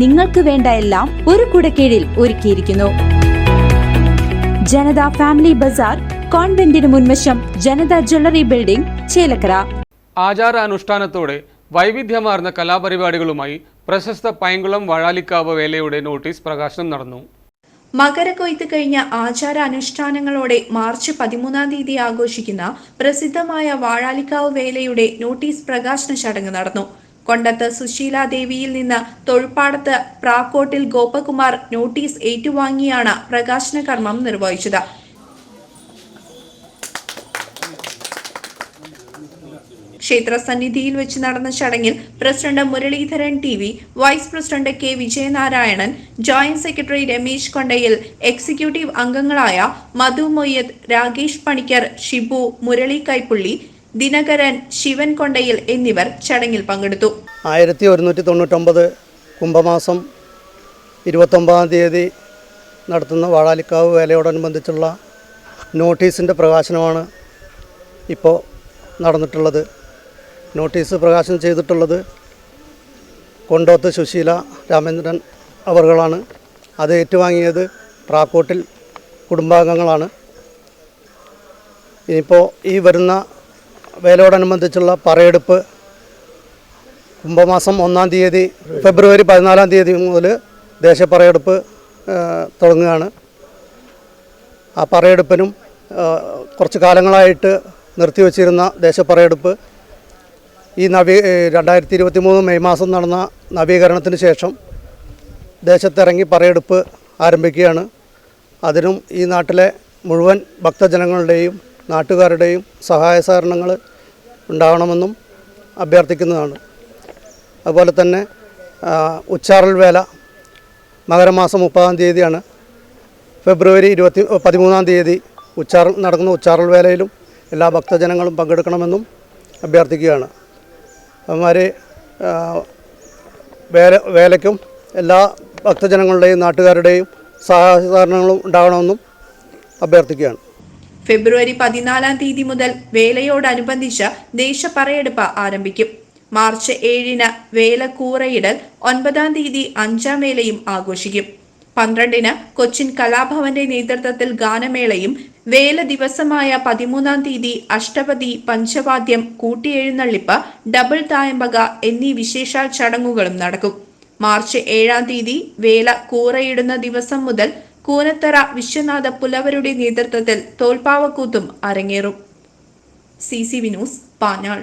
നിങ്ങൾക്ക് വേണ്ട എല്ലാം ഒരു കുടക്കീഴിൽ ഒരുക്കിയിരിക്കുന്നു. ജനത ഫാമിലി ബസാർ കോൺവെന്റിന് മുൻവശം ജനത ജ്വല്ലറി ബിൽഡിംഗ് ചേലക്കര. ആചാരാനുഷ്ഠാനത്തോടെ വൈവിധ്യമാർന്ന കലാപരിപാടികളുമായി പ്രശസ്ത പൈങ്കുളം വഴാലിക്കാവ് വേലയുടെ നോട്ടീസ് പ്രകാശനം നടന്നു. മകരക്കൊയ്ത്ത് കഴിഞ്ഞ ആചാര അനുഷ്ഠാനങ്ങളോടെ മാർച്ച് പതിമൂന്നാം തീയതി ആഘോഷിക്കുന്ന പ്രസിദ്ധമായ വാഴാലിക്കാവ് വേലയുടെ നോട്ടീസ് പ്രകാശന ചടങ്ങ് നടന്നു. കൊണ്ടത്ത് സുശീല ദേവിയിൽ നിന്ന് തൊഴുപ്പാടത്ത് പ്രാക്കോട്ടിൽ ഗോപകുമാർ നോട്ടീസ് ഏറ്റുവാങ്ങിയാണ് പ്രകാശന കർമ്മം നിർവഹിച്ചത്. ക്ഷേത്ര സന്നിധിയിൽ വെച്ച് നടന്ന ചടങ്ങിൽ president Muraleedharan T V vice president K Vijayanarayanan joint secretary Ramesh കൊണ്ടയിൽ executive അംഗങ്ങളായ മധു മൊയ്യത്ത് രാകേഷ് പണിക്കർ ഷിബു മുരളി കൈപ്പുള്ളി ദിനകരൻ ശിവൻ കൊണ്ടയിൽ എന്നിവർ ചടങ്ങിൽ പങ്കെടുത്തു. ആയിരത്തി ഒരുന്നൂറ്റി തൊണ്ണൂറ്റൊമ്പത് കുംഭമാസം ഇരുപത്തൊമ്പതാം തീയതി നടത്തുന്ന വാഴാലിക്കാവ് വേലയോടനുബന്ധിച്ചുള്ള നോട്ടീസിന്റെ പ്രകാശനമാണ് ഇപ്പോൾ നടന്നിട്ടുള്ളത്. നോട്ടീസ് പ്രകാശനം ചെയ്തിട്ടുള്ളത് കൊണ്ടോത്ത് സുശീല രാമേന്ദ്രൻ അവർകളാണ്. അത് ഏറ്റുവാങ്ങിയത് പ്രാക്കോട്ടിൽ കുടുംബാംഗങ്ങളാണ്. ഇനിയിപ്പോൾ ഈ വരുന്ന വേലയോടനുബന്ധിച്ചുള്ള പറയെടുപ്പ് കുംഭമാസം ഒന്നാം തീയതി ഫെബ്രുവരി പതിനാലാം തീയതി മുതൽ ദേശപ്പറയെടുപ്പ് പറയെടുപ്പ് തുടങ്ങുകയാണ്. ആ പറയെടുപ്പിനും കുറച്ച് കാലങ്ങളായിട്ട് നിർത്തിവെച്ചിരുന്ന ദേശപ്പറയെടുപ്പ് ഈ നവീ രണ്ടായിരത്തി ഇരുപത്തി മൂന്ന് മെയ് മാസം നടന്ന നവീകരണത്തിന് ശേഷം ദേശത്തിറങ്ങി പറയെടുപ്പ് ആരംഭിക്കുകയാണ്. അതിനും ഈ നാട്ടിലെ മുഴുവൻ ഭക്തജനങ്ങളുടെയും നാട്ടുകാരുടെയും സഹായ സഹകരണങ്ങൾ ഉണ്ടാവണമെന്നും അഭ്യർത്ഥിക്കുന്നതാണ്. അതുപോലെ തന്നെ ഉച്ചാറൽ വേല മകരമാസം മുപ്പതാം തീയതിയാണ്. ഫെബ്രുവരി ഇരുപത്തി പതിമൂന്നാം തീയതി ഉച്ചാറൽ നടക്കുന്ന ഉച്ചാറൽ വേലയിലും എല്ലാ ഭക്തജനങ്ങളും പങ്കെടുക്കണമെന്നും അഭ്യർത്ഥിക്കുകയാണ്. അവന്മാർ വേല വേലയ്ക്കും എല്ലാ ഭക്തജനങ്ങളുടെയും നാട്ടുകാരുടെയും സഹകരണങ്ങളും ഉണ്ടാകണമെന്നും അഭ്യർത്ഥിക്കുകയാണ്. ഫെബ്രുവരി പതിനാലാം തീയതി മുതൽ വേലയോടനുബന്ധിച്ച് ദേശപറയെടുപ്പ് ആരംഭിക്കും. മാർച്ച് ഏഴിന് വേല കൂറയിടൽ ഒൻപതാം തീയതി അഞ്ചാം വേലയും ആഘോഷിക്കും. പന്ത്രണ്ടിന് കൊച്ചിൻ കലാഭവന്റെ നേതൃത്വത്തിൽ ഗാനമേളയും വേല ദിവസമായ പതിമൂന്നാം തീയതി അഷ്ടപതി പഞ്ചവാദ്യം കൂട്ടിയെഴുന്നള്ളിപ്പ് ഡബിൾ തായമ്പക എന്നീ വിശേഷാൽ ചടങ്ങുകളും നടക്കും. മാർച്ച് ഏഴാം തീയതി വേല കൂറയിടുന്ന ദിവസം മുതൽ കൂനത്തറ വിശ്വനാഥ പുലവരുടെ നേതൃത്വത്തിൽ തോൽപ്പാവക്കൂത്തും അരങ്ങേറും. C C Vinu's Panjal.